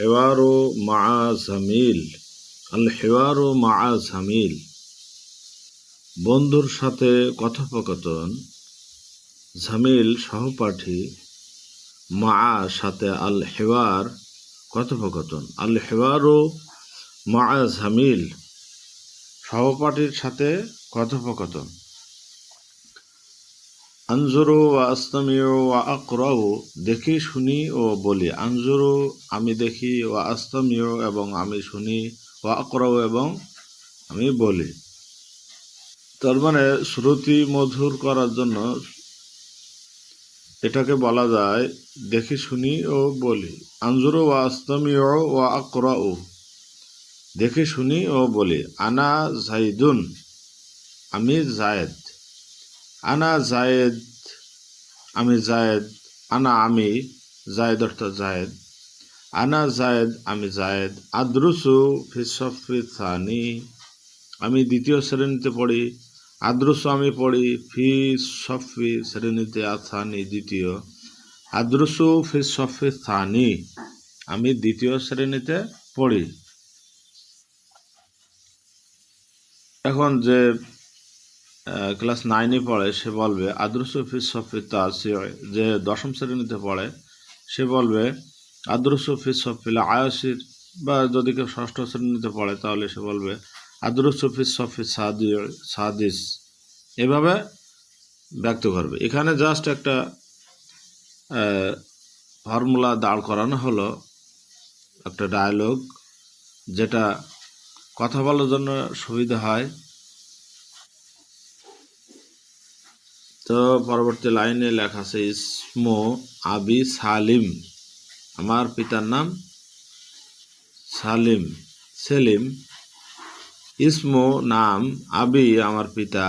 হেওয়ারো মা জামিল আল হেওয়ারো মা জামিল বন্ধুর সাথে কথোপকথন। ঝামিল সহপাঠী। মা সাথে আল হেওয়ার কথোপকথন। আল হেওয়ারো মা জামিল। সহপাঠীর সাথে কথোপকথন। আনজুরু ওয়া আস্তমিউ ওয়া আকরাউ দেখি, শুনি ও বলি। আনজুরু, আমি দেখি ওয়া আস্তমিউ এবং আমি শুনি ওয়া আকরাউ এবং আমি বলি। তার মানে শ্রুতি মধুর করার জন্য এটাকে বলা যায় দেখি, শুনি ও বলি। আনজুরু ওয়া আস্তমিউ ওয়া আকরাউ দেখি, শুনি ও বলি। আনা জাইদুন, আমি জায়েদ। আনা জায়েদ, আমি জায়েদ, আনা আমি জায়েদ অর্থাৎ জায়েদ। আনা জায়েদ, আমি জায়েদ। আদ্রুসু ফিসফি থানি আমি দ্বিতীয় শ্রেণীতে পড়ি। আদ্রুসু আমি পড়ি ফি সফি শ্রেণীতে আথানি দ্বিতীয়। আদ্রুসু ফি সফি থানি আমি দ্বিতীয় শ্রেণীতে পড়ি। এখন যে ক্লাস নাইনে পড়ে, সে বলবে, আদর্শ ফিস সফি যে দশম শ্রেণীতে পড়ে, সে বলবে, আদর্শ ফিস সফিল আয়াসির। বা যদি কেউ ষষ্ঠ শ্রেণীতে পড়ে, তাহলে সে বলবে, আদর্শ ফিস সফি সাদি, সাদিস। এভাবে ব্যক্ত করবে। এখানে জাস্ট একটা ফর্মুলা দাঁড় করানো হলো, একটা ডায়লগ যেটা কথা বলার জন্য সুবিধা হয়। তো পরবর্তী লাইনে লেখা আছে, ইসমো আবি সালিম। আমার পিতার নাম সালিম, সেলিম। ইসমো নাম আবি, আমার পিতা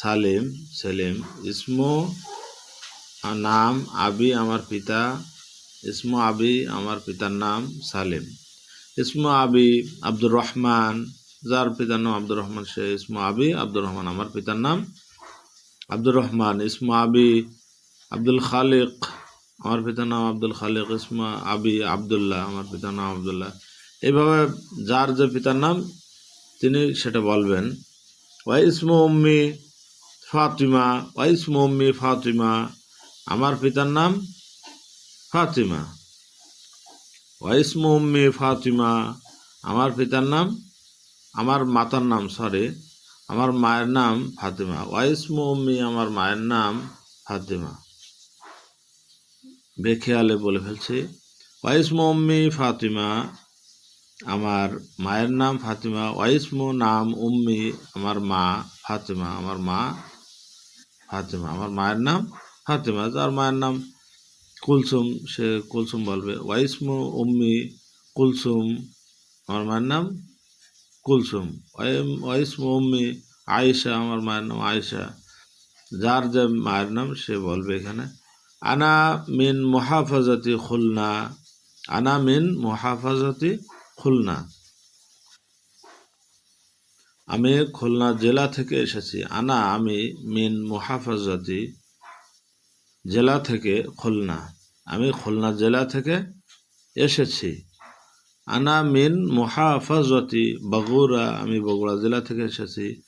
সালিম, সেলিম। ইসমো নাম আবি, আমার পিতা ইসমো আবি, আমার পিতার নাম সালিম। ইসমো আবি আব্দুর রহমান, যার পিতার নাম আব্দুর রহমান, সে ইসমো আবি, আব্দুর রহমান, আমার পিতার নাম আব্দুর রহমান, ইসমা আবি, আব্দুল খালিক, আমার পিতার নাম আব্দুল খালেক, ইসমা আবি আবদুল্লাহ, আমার পিতার নাম আবদুল্লাহ। এইভাবে যার যে পিতার নাম, তিনি সেটা বলবেন। ওয়াই ইসমু উম্মি ফাতিমা ওয়াই ইসমু উম্মি ফাতিমা, আমার পিতার নাম ফাতিমা। ওয়াই ইসমু উম্মি ফাতিমা, আমার পিতার নাম, আমার মাতার নাম সরি আমার মায়ের নাম ফাতিমা। ওয়াইস মম্মি আমার মায়ের নাম ফাতিমা। বেখেয়ালে বলে ফেলছি। ওয়াইস মম্মি ফাতিমা আমার মায়ের নাম ফাতিমা। ওয়াইসমো নাম উম্মি আমার মা ফাতিমা। আমার মা ফাতিমা। আমার মায়ের নাম ফাতিমা। যার মায়ের নাম কুলসুম, সে কুলসুম বলবে। ওয়াইসমো উম্মি কুলসুম। আমার মায়ের নাম কুলসুম ওয়াইসমো উম্মি আয়েশা আমার মায়ের নাম আয়েশা। যার যে মায়ের নাম সে বলবে এখানে, আনা মিন মহাফাজতি খুলনা, আনা মিন মহাফাজতি খুলনা। আমি খুলনা জেলা থেকে এসেছি। আনা আমি মিন মহাফাজতি জেলা থেকে খুলনা। আমি খুলনা জেলা থেকে এসেছি। আনা মিন মহাফাজতি বগুড়া আমি বগুড়া জেলা থেকে এসেছি।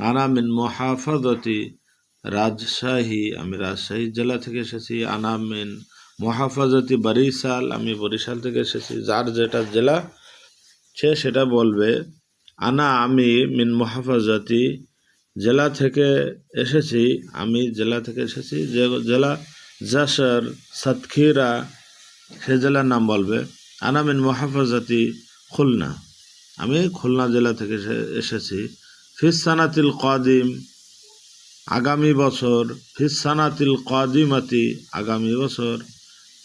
আনা মিন মহাফাজতি, রাজশাহী, আমি রাজশাহী জেলা থেকে এসেছি। আনা মিন মহাফাজতি, বরিশাল, আমি বরিশাল থেকে এসেছি। যার যেটা জেলা, সে সেটা বলবে। আনা আমি মিন মহাফাজতি জেলা থেকে এসেছি। আমি জেলা থেকে এসেছি। যে জেলা জাসর সাতক্ষীরা, সে জেলার নাম বলবে। আনা মিন মহাফাজতি খুলনা। আমি খুলনা জেলা থেকে এসেছি। ফিসানাতিল কদিম আগামী বছর ফিসানাতিল কদিমাতি আগামী বছর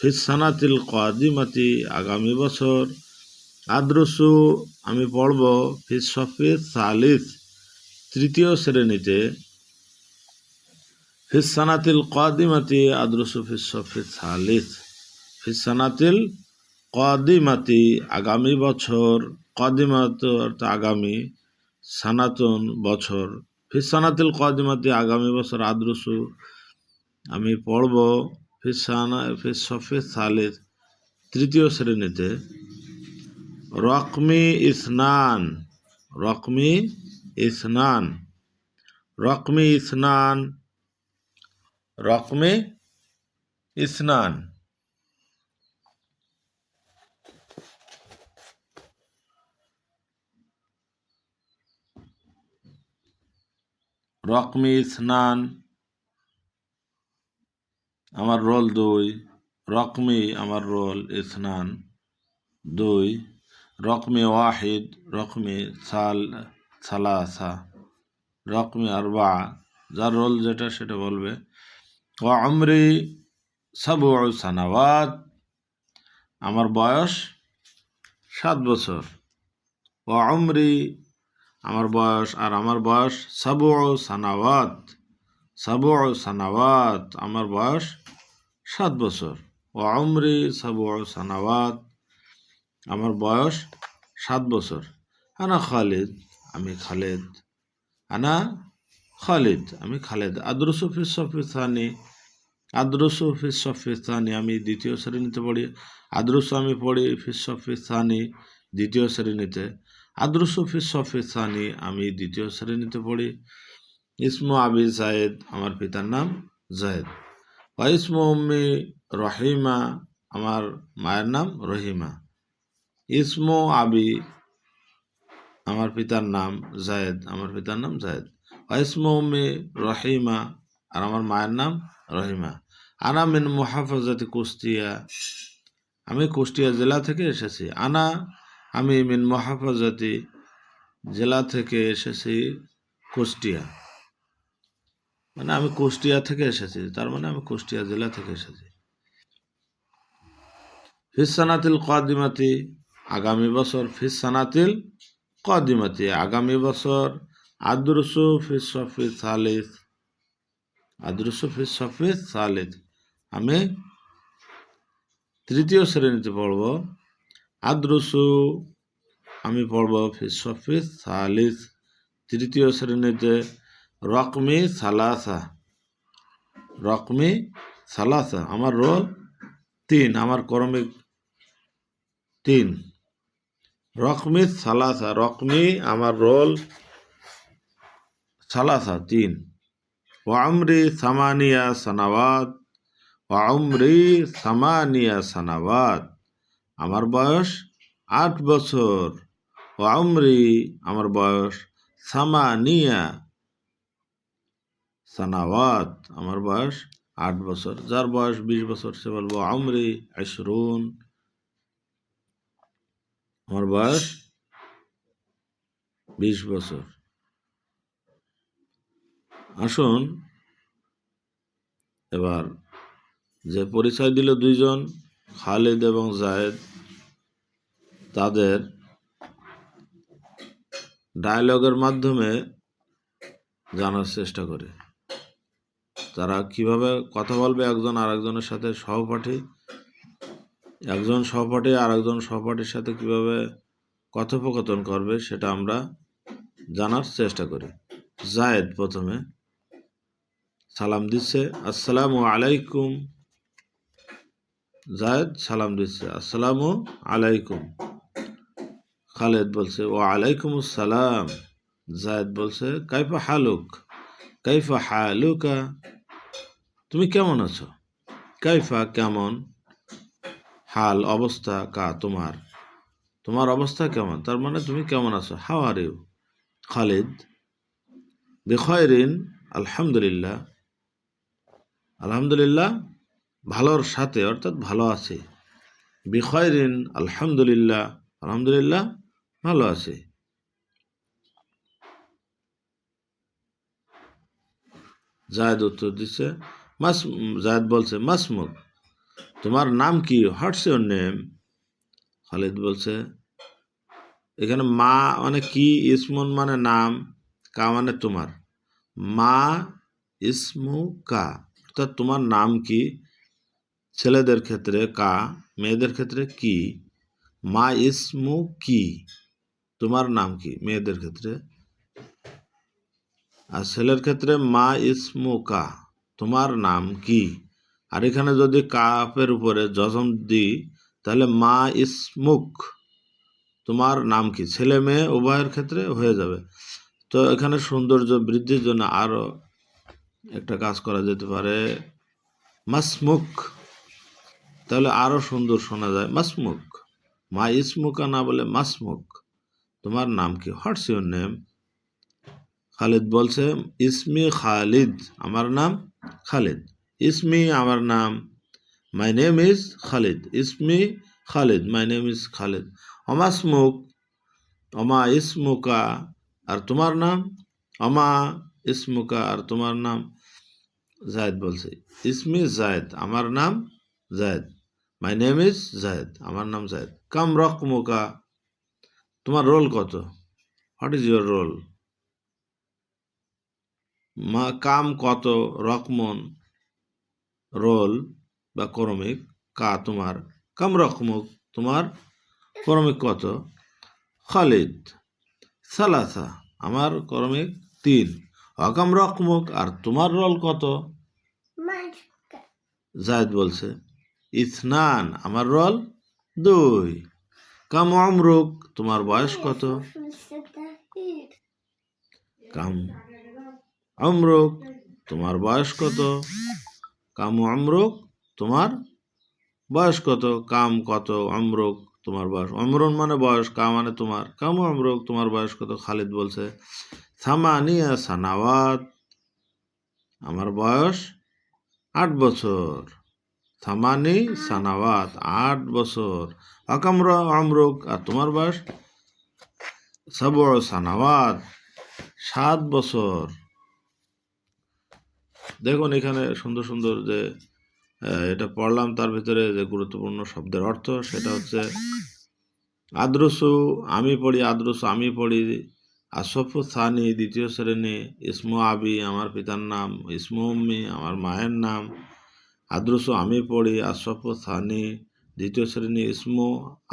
ফিসানাতিল কদিমাতি আগামী বছর। আদ্রসু, আমি পড়ব ফিসফিদ সালিস তৃতীয় শ্রেণীতে। ফিসানাতিল কদিমাতি আদ্রসু ফিসফিদ সালিস। ফিসানাতিল কদিমাতি আগামী বছর, কদিমাত আগামী সানাতন বছর। ফিসানাতিল কদিমাতি আগামী বছর আদ্রসু। আমি পড়ব ফিসানা ফির সফিস সালিস তৃতীয় শ্রেণীতে। রকমি ইসনান রকমি ইসনান রকমি ইসনান রকমি ইসনান। রকমি স্নান, আমার রোল দুই, রকমি আমার রোল স্নান দুই, রকমি ওয়াহিদ, রকমি সাল, সালাসা, রকমি আরবা, যার রোল যেটা সেটা বলবে। ও আমরি সাবু সানাবাদ আমার বয়স সাত বছর। ও আমরি আমার বয়স আর আমার বয়স সাবু সানাওয়াত সাবু সানাওয়াত, আমার বয়স সাত বছর। ও আমরি সাবু সানাওয়াত, আমার বয়স সাত বছর। আনা খালিদ, আমি খালেদ। আনা খালিদ, আমি খালেদ। আদরসু ফিস সফিসানি আদরসু ফিস সফিসানি আমি দ্বিতীয় শ্রেণীতে পড়ি। আদরসু আমি পড়ি ফিস সফিসানি দ্বিতীয় শ্রেণীতে। আদরসু ফিস সফিসানি আমি দ্বিতীয় শ্রেণীতে পড়ি। ইসমু আবি জায়েদ, আমার পিতার নাম জায়েদ। ওয়া ইসমু উম্মি রহিমা, আমার মায়ের নাম রহিমা। ইসমু আবি, আমার পিতার নাম জায়েদ, আমার পিতার নাম জায়েদ। ইসমু উম্মি রহিমা, আর আমার মায়ের নাম রহিমা। আনা মিন মুহাফাজাতি কুষ্টিয়া আমি কুষ্টিয়া জেলা থেকে এসেছি। আনা আমি মিন মুহাফাজাতি জেলা থেকে এসেছি কুষ্টিয়া। মানে আমি কুষ্টিয়া থেকে এসেছি, তার মানে আমি কুষ্টিয়া জেলা থেকে এসেছি। ফিসানাতিল কদিমাতি আগামী বছর ফিসানাতিল কদিমাতি আগামী বছর, আদরসু ফিস সালিস, আদরসু ফিস সালিস। আমি তৃতীয় শ্রেণীতে পড়ব। আদরসু, আমি পড়ব ফিস সফি সালিস, তৃতীয় শ্রেণীতে, রকমি সালাসা। রকমি সালাসা, আমার রোল তিন, আমার করমিক তিন। রকমি সালাসা, রকমি আমার রোল সালাসা, তিন। ওয়ামরি সামানিয়া সানাওয়াত ওয়ামরি সামানিয়া সানাওয়াত। আমার বয়স আট বছর। ওয়ামরি আমার বয়স সামানিয়া। সানাওয়াত আমার বয়স আট বছর। যার বয়স বিশ বছর, সে বলব আমরি আশরুন আমার বয়স বিশ বছর। আসুন, এবার যে পরিচয় দিল দুইজন খালিদ এবং জায়েদ তাদের ডায়লগের মাধ্যমে জানার চেষ্টা করে। তারা কীভাবে কথা বলবে একজন আরেকজনের সাথে সহপাঠী, একজন সহপাঠী আর একজন সহপাঠীর সাথে কীভাবে কথোপকথন করবে সেটা আমরা জানার চেষ্টা করি। জায়েদ প্রথমে সালাম দিচ্ছে, আসসালামু আলাইকুম। জায়েদ, সালাম দিচ্ছে, আসসালামু আলাইকুম। খালেদ বলছে ও আলাইকুম আসসালাম। জায়েদ বলছে, কাইফা হালুক? কাইফা হালুকা? তুমি কেমন আছো? কাইফা কেমন? হাল অবস্থা কা তোমার? তোমার অবস্থা কেমন? তার মানে তুমি কেমন আছো? হাও আর ইউ? খালিদ, বেখয়রিন, আলহামদুলিল্লাহ। আলহামদুলিল্লাহ? ভালোর সাথে, অর্থাৎ ভালো আছে। বিখয়রিন, আলহামদুলিল্লাহ আলহামদুলিল্লাহ, ভালো আছে। জায়দ উত্তর দিচ্ছে মাস জায়দ বলছে মাসমুক তোমার নাম কি? হোয়াটস ইউর নেম খালিদ বলছে, এখানে মা মানে কি? ইসমুন মানে নাম, কা মানে তোমার। মা ইসমু কা অর্থাৎ তোমার নাম কি? ছেলেদের ক্ষেত্রে কা, মেয়েদের ক্ষেত্রে কি? মা ইসমু কি? তোমার নাম কি? মেয়েদের ক্ষেত্রে। আর ছেলের ক্ষেত্রে মা ইসমু কা, তোমার নাম কি? আর এখানে যদি কাপের উপরে জজম দিই, তাহলে মা ইসমুক, তোমার নাম কি? ছেলে মেয়ে উভয়ের ক্ষেত্রে হয়ে যাবে। তো এখানে সৌন্দর্য বৃদ্ধির জন্য আরও একটা কাজ করা যেতে পারে। মাসমুক। তাহলে আরও সুন্দর শোনা যায় মাসমুক মা ইসমুকা না বলে মাসমুখ। তোমার নাম কি? হোয়াটস ইউর নেম খালিদ বলছে, ইসমি খালিদ। আমার নাম খালিদ। ইসমি আমার নাম। My name is Khalid. ইসমি Khalid. My name is Khalid. অমাসমুক অমা ইসমুকা। আর তোমার নাম? অমা ইসমুকা। আর তোমার নাম? জায়দ বলছে, ইসমি জায়দ। আমার নাম Zaid. My name is Zaid আমার নাম জায়দ কাম রকমুকা তোমার রোল কত? হোয়াট ইজ ইউর রোল মা কাম কত? রকমন রোল বা ক্রমিক? কা তোমার? কাম রকমুক তোমার করমিক কত? খালিদ। সালাসা আমার করমিক তিন। অকাম রকমুক আর তোমার রোল কত? জায়দ বলছে। ইসনান আমার রল দুই। কাম অমরুক, তোমার বয়স কত? কাম অমরুক, তোমার বয়স কত? কাম অমরুক, তোমার বয়স কত? কাম কত অমরুক, তোমার বয়স? অমরুন মানে বয়স, কা মানে তোমার। কাম অমরুক, তোমার বয়স কত? খালিদ বলছে। সামানিয়া সানাওয়াত, আমার বয়স আট বছর। সামানি সানাওয়াত, আট বছর। অকামর অমরুক আর তোমার বয়স? সব সানাওয়াত, সাত বছর। দেখুন, এখানে সুন্দর সুন্দর যে এটা পড়লাম, তার ভিতরে যে গুরুত্বপূর্ণ শব্দের অর্থ, সেটা হচ্ছে, আদ্রসু, আমি পড়ি, আদ্রসু, আমি পড়ি, আসফু সানি, দ্বিতীয় শ্রেণি, ইসমু আবি, আমার পিতার নাম, ইসমু আমার মায়ের নাম আদ্রসু আমি পড়ি আশফু সানি দ্বিতীয় শ্রেণি ইসমু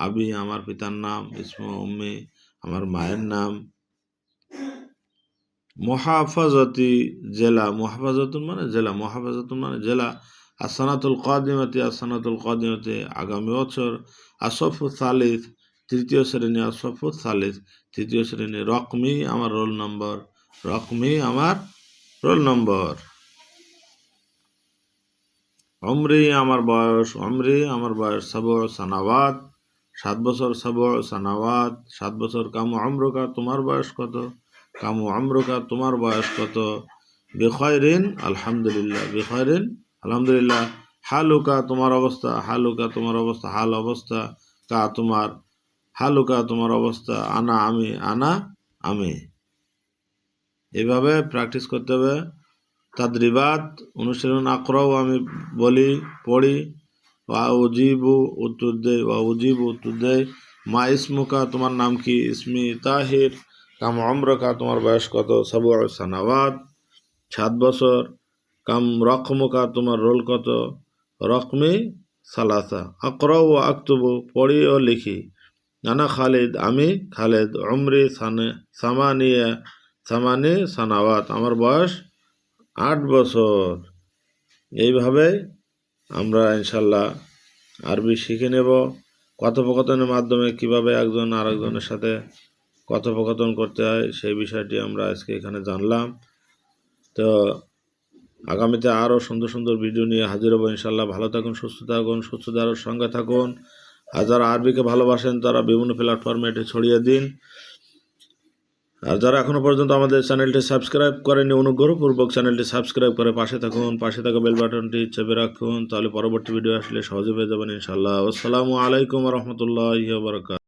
আবি, আমার পিতার নাম ইসমু উম্মি, আমার মায়ের নাম। মহাফাজতি জেলা মহাফাজতুন মানে জেলা মহাফাজতুন মানে জেলা। আসানাতুল কাদিমাতি আসানাতুল কাদিমাতি আগামী বছর। আসফু সালিস, তৃতীয় শ্রেণি আসফু সালিস, তৃতীয় শ্রেণি রকমি আমার রোল নম্বর, রকমি আমার রোল নম্বর। অমরি আমার বয়স, অমরি আমার বয়স সব সানাওয়াত, সাত বছর সব সানাওয়াত, সাত বছর কামু অমরকা তোমার বয়স কত? কামু অমরকা তোমার বয়স কত? বেখয়রিন, আলহামদুলিল্লাহ বেখয়রিন, আলহামদুলিল্লাহ, হালুকা, তোমার অবস্থা, হালুকা, তোমার অবস্থা, হাল অবস্থা, কা, তোমার, হালুকা, তোমার অবস্থা, আনা, আমি আনা, আমি। এভাবে প্র্যাকটিস করতে হবে। তাদ্রিবাত অনুশীলন আক্রও আমি বলি, পড়ি। ওয়া উজিবু উত্তর দেয় ওয়া উজিবু উত্তর দেয় মা ইসমুকা, তোমার নাম কি? ইসমি তাহির। কাম অমরকা তোমার বয়স কত? সাবু সানাবাদ সাত বছর। কাম রকমুকা, তোমার রোল কত? রকমি সালাসা। আক্রও ও আক্তবু, পড়ি ও লিখি। নানা খালিদ, আমি খালেদ। অমরি সানে সামানিয়া সামানি সানাওয়াত। আমার বয়স আট বছর। এইভাবে আমরা ইনশাল্লাহ আরবি শিখে নেব। কথোপকথনের মাধ্যমে কীভাবে একজন আরেকজনের সাথে কথোপকথন করতে হয়, সেই বিষয়টি আমরা আজকে এখানে জানলাম। তো আগামীতে আরও সুন্দর সুন্দর ভিডিও নিয়ে হাজির হব ইনশাল্লাহ। ভালো থাকুন, সুস্থ থাকুন, সুস্থতার সঙ্গে থাকুন। আর যারা আরবিকে ভালোবাসেন, তারা বিভিন্ন প্ল্যাটফর্মে এটি ছড়িয়ে দিন। আর যারা এখনও পর্যন্ত আমাদের চ্যানেলটি সাবস্ক্রাইব করেনি অনুগ্রহপূর্বক চ্যানেলটি সাবস্ক্রাইব করে পাশে থাকুন, পাশে থাকা বেল বাটনটি চেপে রাখুন, তাহলে পরবর্তী ভিডিও আসলে সহজে পেয়ে যাবেন ইনশাল্লাহ আসসালামু আলাইকুম রহমতুল্লাহ বারকাত